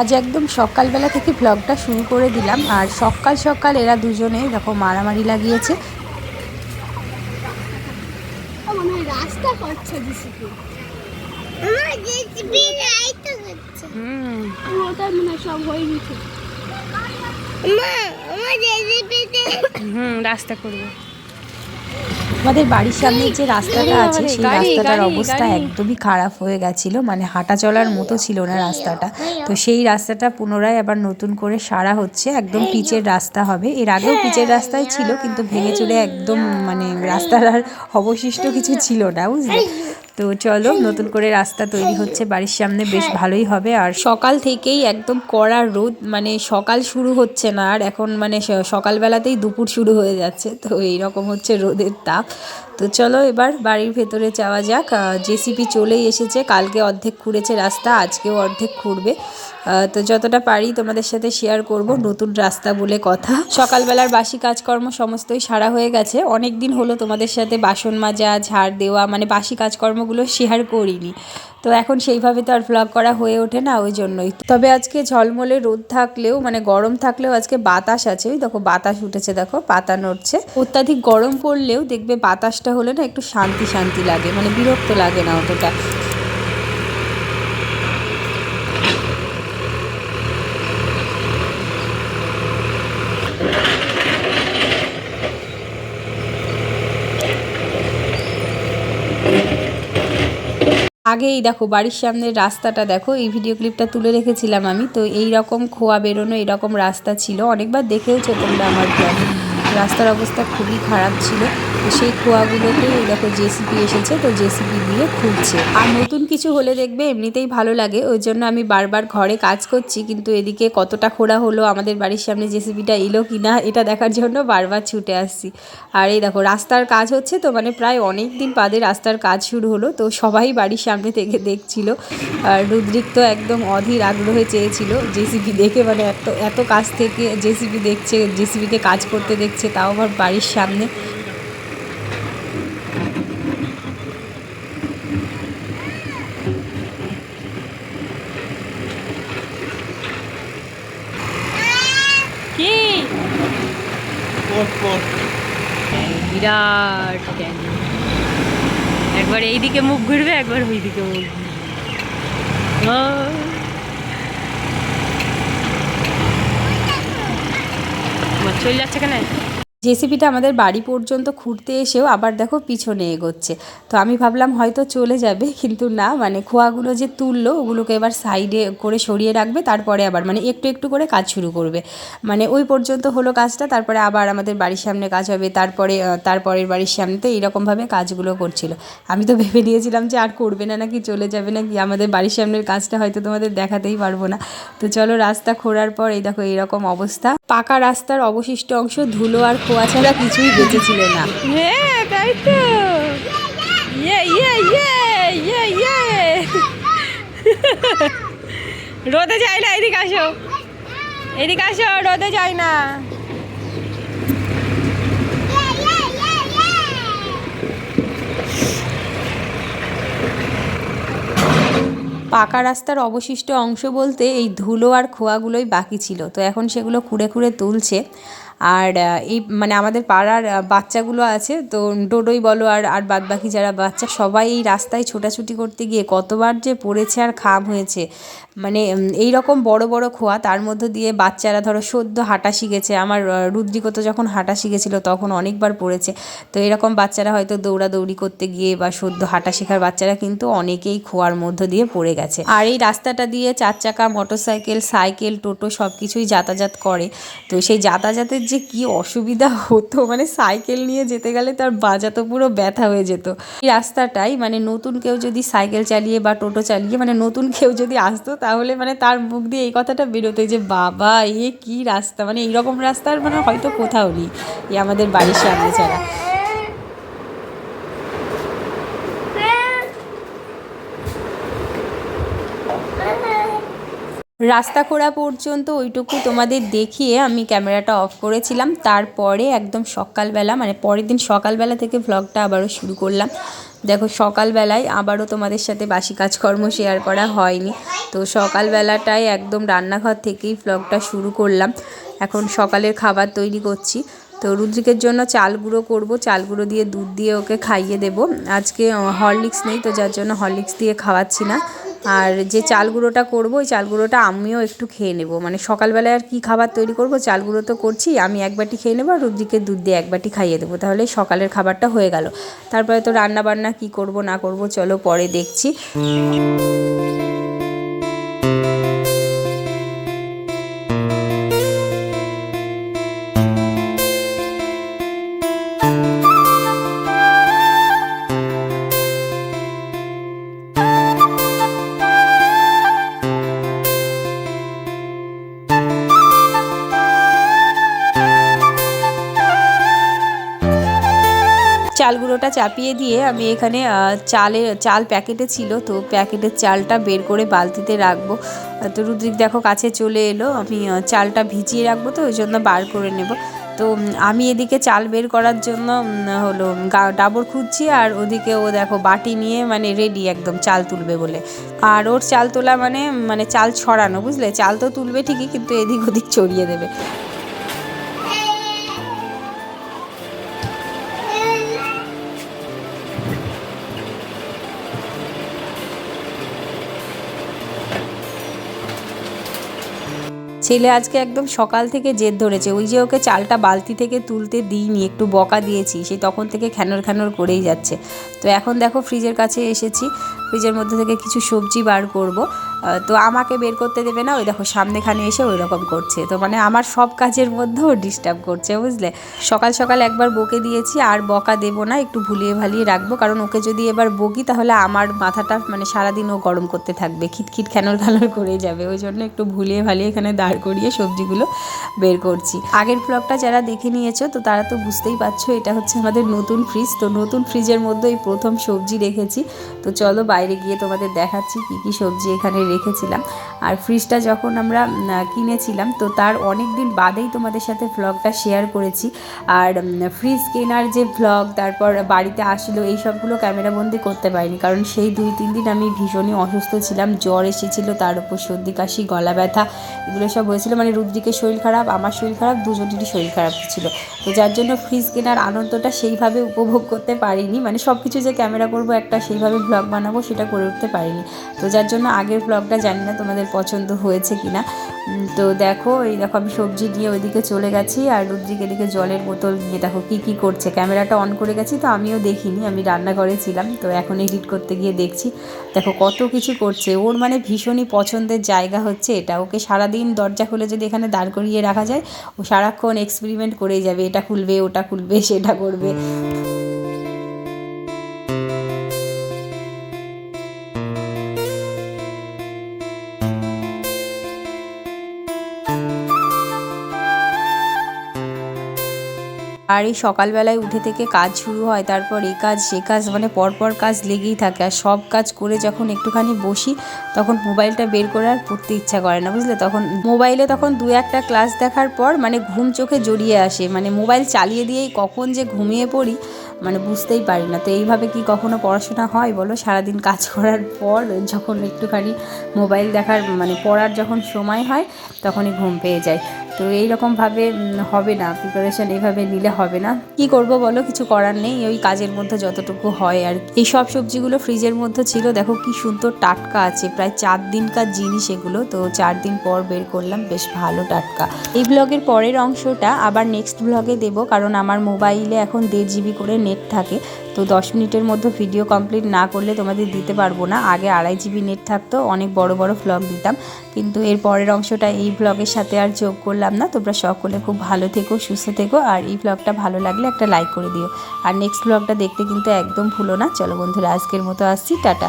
আজ একদম সকালবেলা থেকে ব্লগটা শুরু করে দিলাম। আর সকাল সকাল এরা দুজনে দেখো মারামারি লাগিয়েছে। রাস্তা করবে। আমাদের বাড়ির সামনে যে রাস্তাটা আছে সেই রাস্তাটার অবস্থা একদমই খারাপ হয়ে গেছিল মানে হাঁটা চলার মতো ছিল না রাস্তাটা। তো সেই রাস্তাটা পুনরায় আবার নতুন করে সারা হচ্ছে একদম পিচের রাস্তা হবে। এর আগেও পিচের রাস্তায় ছিল কিন্তু ভেঙে চলে একদম মানে রাস্তার আর অবশিষ্ট কিছু ছিল না বুঝলে? তো চলো নতুন করে রাস্তা তৈরি হচ্ছে বাড়ির সামনে বেশ ভালোই হবে। আর সকাল থেকেই একদম কড়া রোদ মানে সকাল শুরু হচ্ছে না আর এখন মানে সকালবেলাতেই দুপুর শুরু হয়ে যাচ্ছে তো এইরকম হচ্ছে রোদের তাপ। তো চলো এবার বাড়ির ভেতরে যাওয়া যাক। জেসিপি চলেই এসেছে। কালকে অর্ধেক খুঁড়েছে রাস্তা, আজকেও অর্ধেক খুঁড়বে তো যতটা পারি তোমাদের সাথে শেয়ার করব নতুন রাস্তা বলে কথা। সকালবেলার বাসি কাজকর্ম সমস্তই সারা হয়ে গেছে। অনেক দিন হলো তোমাদের সাথে বাসন মাজা, ঝাড় দেওয়া মানে বাসি কাজকর্মগুলো শেয়ার করিনি। তো এখন সেইভাবে তো আর ভ্লগ করা হয়ে ওঠে না, ওই জন্যই। তবে আজকে ঝলমলে রোদ থাকলেও মানে গরম থাকলেও আজকে বাতাস আছে। ওই দেখো, বাতাস উঠেছে, দেখো, পাতা নড়ছে। অত্যাধিক গরম পড়লেও দেখবে বাতাসটা হলে না একটু শান্তি শান্তি লাগে মানে বিরক্ত লাগে না অতটা। আগে এই দেখো বাড়ির সামনের রাস্তাটা দেখো, এই ভিডিও ক্লিপটা তুলে রেখেছিলাম আমি। তো এই রকম খোয়া বেরোনো এরকম রাস্তা ছিল। অনেকবার দেখেওছো তোমরা আমার ব্লগ রাস্তার অবস্থা খুবই খারাপ ছিল। সেই খোয়াগুলোকে এই দেখো জেসিপি এসেছে, তো জেসিপি দিয়ে খুঁজছে আর নতুন কিছু হলে দেখবে এমনিতেই ভালো লাগে, ওই জন্য আমি বারবার ঘরে কাজ করছি, কিন্তু এদিকে কতটা খোঁড়া হলো, আমাদের বাড়ির সামনে জেসিপিটা এলো কি না এটা দেখার জন্য বারবার ছুটে আসছি। আর এই দেখো, রাস্তার কাজ হচ্ছে তো মানে প্রায় অনেক দিন বাদে রাস্তার কাজ শুরু হলো, তো সবাই বাড়ির সামনে থেকে দেখছিল। আর রুদ্রিক তো একদম অধীর আগ্রহে চেয়েছিল জেসিপি দেখে মানে এত এত কাছ থেকে জেসিপি দেখছে, জেসিপিকে কাজ করতে দেখছে তাও আবার বাড়ির সামনে। বিরাট একবার এইদিকে মুখ ঘুরবে, একবার ওইদিকে মুখ ঘুরবে। চলে যাচ্ছে কেন? জেসিপিটা আমাদের বাড়ি পর্যন্ত খুঁড়তে এসেও আবার দেখো পিছনে এগোচ্ছে। তো আমি ভাবলাম হয়তো চলে যাবে, কিন্তু না মানে খোয়াগুলো যে তুললো, ওগুলোকে এবার সাইডে করে সরিয়ে রাখবে, তারপরে আবার মানে একটু একটু করে কাজ শুরু করবে। মানে ওই পর্যন্ত হলো কাজটা, তারপরে আবার আমাদের বাড়ির সামনে কাজ হবে, তারপরে তারপরের বাড়ির সামনে তো এইরকমভাবে কাজগুলো করছিল। আমি তো ভেবে নিয়েছিলাম যে আর করবে না নাকি, চলে যাবে নাকি, আমাদের বাড়ির সামনের কাজটা হয়তো তোমাদের দেখাতেই পারব না। তো চলো রাস্তা খোঁড়ার পর এই দেখো এইরকম অবস্থা। পাকা রাস্তার অবশিষ্ট অংশ ধুলো আর খোয়া ছাড়া কিছুই বেঁচে ছিল না। হ্যাঁ তাই তো। ইয়ে ইয়ে ইয়ে ইয়ে ইয়ে। রোদে যায় না এদিকে আসো। এদিকে আসো রোদে যায় না। পাকা রাস্তার অবশিষ্ট অংশ বলতে এই ধুলো আর খোয়াগুলোই বাকি ছিল। তো এখন সেগুলো খুঁড়ে খুঁড়ে তুলছে। আর এই মানে আমাদের পাড়ার বাচ্চাগুলো আছে তো ডোডোই বলো আর আর বাদ বাকি যারা বাচ্চা সবাই এই রাস্তায় ছোটাছুটি করতে গিয়ে কতবার যে পড়েছে আর খাম হয়েছে। মানে এই রকম বড় বড় খোয়া তার মধ্য দিয়ে বাচ্চারা ধরো সদ্য হাঁটা শিখেছে। আমার আহ, রুদ্রিকও তো যখন হাঁটা শিখেছিল তখন অনেকবার পড়েছে। তো এরকম বাচ্চারা হয়তো দৌড়াদৌড়ি করতে গিয়ে বা সদ্য হাঁটা শেখার বাচ্চারা কিন্তু অনেকেই খোয়ার মধ্য দিয়ে পড়ে গেছে। আর এই রাস্তাটা দিয়ে চার চাকা মোটরসাইকেল সাইকেল টোটো সব কিছুই যাতায়াত করে। তো সেই যাতায়াতের যে কি অসুবিধা হতো মানে সাইকেল নিয়ে যেতে গেলে তার বাজা তো পুরো ব্যথা হয়ে যেত। এই রাস্তাটাই মানে নতুন কেউ যদি সাইকেল চালিয়ে বা টোটো চালিয়ে মানে নতুন কেউ যদি আসতো, তাহলে মানে তার মুখ দিয়ে এই কথাটা বেরোতো যে, বাবা, এ কি রাস্তা? মানে এইরকম রাস্তার মানে হয়তো কোথাও নেই, এই আমাদের বাড়ির সামনে ছাড়া রাস্তা খোঁড়া পর্যন্ত ওইটুকু তোমাদের দেখিয়ে আমি ক্যামেরাটা অফ করেছিলাম। তারপরে একদম সকালবেলা মানে পরের দিন সকালবেলা থেকে ভ্লগটা আবারও শুরু করলাম। দেখো, সকালবেলায় আবারও তোমাদের সাথে বাসি কাজকর্ম শেয়ার করা হয়নি। তো সকালবেলাটায় একদম রান্নাঘর থেকেই ব্লগটা শুরু করলাম। এখন সকালের খাবার তৈরি করছি। তো রুদ্রিকের জন্য চাল গুঁড়ো করব। চাল গুঁড়ো দিয়ে দুধ দিয়ে ওকে খাইয়ে দেবো। আজকে হরলিক্স নেই, তো যার জন্য হরলিক্স দিয়ে খাওয়াচ্ছি না। আর যে চাল গুঁড়োটা করব, ওই চাল গুঁড়োটা আমিও একটু খেয়ে নেব। মানে সকালবেলায় আর কি খাবার তৈরি করব চাল গুঁড়ো তো করছি, আমি এক বাটি খেয়ে নেব আর রুদ্রিকে দুধ দিয়ে এক বাটি খাইয়ে দেবো। তাহলে সকালের খাবারটা হয়ে গেল। তারপরে তো রান্না বান্না কি করব না করব, চলো পরে দেখছি। চাল চাপিয়ে দিয়ে আমি এখানে চালে, চাল প্যাকেটে ছিল। তো প্যাকেটের চালটা বের করে বালতিতে রাখব। তো রুদ্রিক দেখো কাছে চলে এলো। আমি চালটা ভিজিয়ে রাখব তো, ওই জন্য বার করে নেব। তো আমি এদিকে চাল বের করার জন্য হলো ডাবর খুঁজছি আর ওদিকে ও দেখো বাটি নিয়ে মানে রেডি একদম চাল তুলবে বলে। আর ওর চাল তোলা মানে মানে চাল ছড়ানো, বুঝলে? চাল তো তুলবে ঠিকই, কিন্তু এদিক ওদিক ছড়িয়ে দেবে। ছেলে আজকে একদম সকাল থেকে জেদ ধরেছে। ওই যে ওকে চালটা বালতি থেকে তুলতে দিইনি, একটু বকা দিয়েছি, সে তখন থেকে খ্যানর খ্যানর করেই যাচ্ছে। তো এখন দেখো ফ্রিজের কাছে এসেছি। ফ্রিজের মধ্যে থেকে কিছু সবজি বার করব। তো আমাকে বের করতে দেবে না? ওই দেখো, সামনেখানে এসে ওই রকম করছে। তো মানে আমার সব কাজের মধ্যেও ডিস্টার্ব করছে, বুঝলে? সকাল সকাল একবার বকে দিয়েছি, আর বকা দেবো না, একটু ভুলিয়ে ভালিয়ে রাখব। কারণ ওকে যদি এবার বকি, তাহলে আমার মাথাটা মানে সারাদিন ও গরম করতে থাকবে। খিটখিট খ্যানর খ্যানর করে যাবে। ওই জন্য একটু ভুলিয়ে ভালিয়ে এখানে দাঁড় করিয়ে সবজিগুলো বের করছি। আগের ব্লগটা যারা দেখে নিয়েছো, তো তারা তো বুঝতেই পারছ, এটা হচ্ছে আমাদের নতুন ফ্রিজ তো নতুন ফ্রিজের মধ্যে এই প্রথম সবজি রেখেছি। তো চলো বাইরে গিয়ে তোমাদের দেখাচ্ছি কী কী সবজি এখানে রেখেছিলাম। আর ফ্রিজটা যখন আমরা কিনেছিলাম, তো তার অনেক দিন বাদেই তোমাদের সাথে ভ্লগটা শেয়ার করেছি। আর ফ্রিজ কেনার যে ভ্লগ তারপর বাড়িতে আসলো, এই সবগুলো ক্যামেরাবন্দি করতে পারিনি। কারণ সেই দুই, তিন দিন আমি ভীষণই অসুস্থ ছিলাম, জ্বর এসেছিল, তার উপর সর্দি, কাশি, গলা ব্যথা, এগুলো সব হয়েছিল। মানে রুদ্রিকের শরীর খারাপ, আমার শরীর খারাপ, দুজনেরই শরীর খারাপ ছিল। তো যার জন্য ফ্রিজ কেনার আনন্দটা সেইভাবে উপভোগ করতে পারিনি। মানে সব কিছু যে ক্যামেরা করব, একটা সেইভাবে ব্লগ বানাবো সেটা করে উঠতে পারিনি। তো যার জন্য আগের ব্লগটা জানি না তোমাদের পছন্দ হয়েছে কি না তো দেখো, এই দেখো আমি সবজি নিয়ে ওইদিকে চলে গেছি আর রুদ্রিক এদিকে জলের বোতল নিয়ে দেখো কী কী করছে। ক্যামেরাটা অন করে গেছি, তো আমিও দেখিনি, আমি রান্নাঘরে ছিলাম, তো এখন এডিট করতে গিয়ে দেখছি। দেখো কত কিছু করছে, ওর মানে ভীষণই পছন্দের জায়গা হচ্ছে এটা। ওকে সারাদিন দরজা খুলে যদি এখানে দাঁড় করিয়ে রাখা যায়, ও সারাক্ষণ এক্সপেরিমেন্ট করেই যাবে, এটা খুলবে, ওটা খুলবে, সেটা করবে। আর এই সকালবেলায় উঠে থেকে কাজ শুরু হয়, তারপর এই কাজ, সে কাজ মানে পরপর কাজ লেগেই থাকে। আর সব কাজ করে যখন একটুখানি বসি, তখন মোবাইলটা বের করে আর পড়তে ইচ্ছা করে না, বুঝলে? তখন মোবাইলে তখন দু একটা ক্লাস দেখার পর মানে ঘুম চোখে জড়িয়ে আসে। মানে মোবাইল চালিয়ে দিয়েই কখন যে ঘুমিয়ে পড়ি মানে বুঝতেই পারি না। তো এইভাবে কি কখনো পড়াশোনা হয় বলো? সারাদিন কাজ করার পর যখন একটুখানি মোবাইল দেখার মানে পড়ার যখন সময় হয়, তখনই ঘুম পেয়ে যায়। তো এইরকমভাবে হবে না। প্রিপারেশন এইভাবে নিলে হবে না। কি করব বলো? কিছু করার নেই। ওই কাজের মধ্যে যতটুকু হয় আর। এই সব সবজিগুলো ফ্রিজের মধ্যে ছিল। দেখো কি সুন্দর টাটকা আছে। প্রায় চার দিনকার জিনিস এগুলো। তো চার দিন পর বের করলাম। বেশ ভালো টাটকা। এই ব্লগের পরের অংশটা আবার নেক্সট ব্লগে দেবো। কারণ আমার মোবাইলে এখন দেড় জিবি করে নেট থাকে। তো দশ মিনিটের মধ্যে ভিডিও কমপ্লিট না করলে তোমাদের দিতে পারব না। আগে আড়াই জিবি নেট থাকতো, অনেক বড় বড় ফ্লগ দিতাম। কিন্তু এর পরের অংশটা এই ব্লগের সাথে আর যোগ করলাম না। তোমরা সকলে খুব ভালো থেকো, সুস্থ থেকো, আর এই ব্লগটা ভালো লাগলে একটা লাইক করে দিও। আর নেক্সট ব্লগটা দেখতে কিন্তু একদম ভুলো না। চলো বন্ধুরা, আজকের মতো আসছি, টাটা।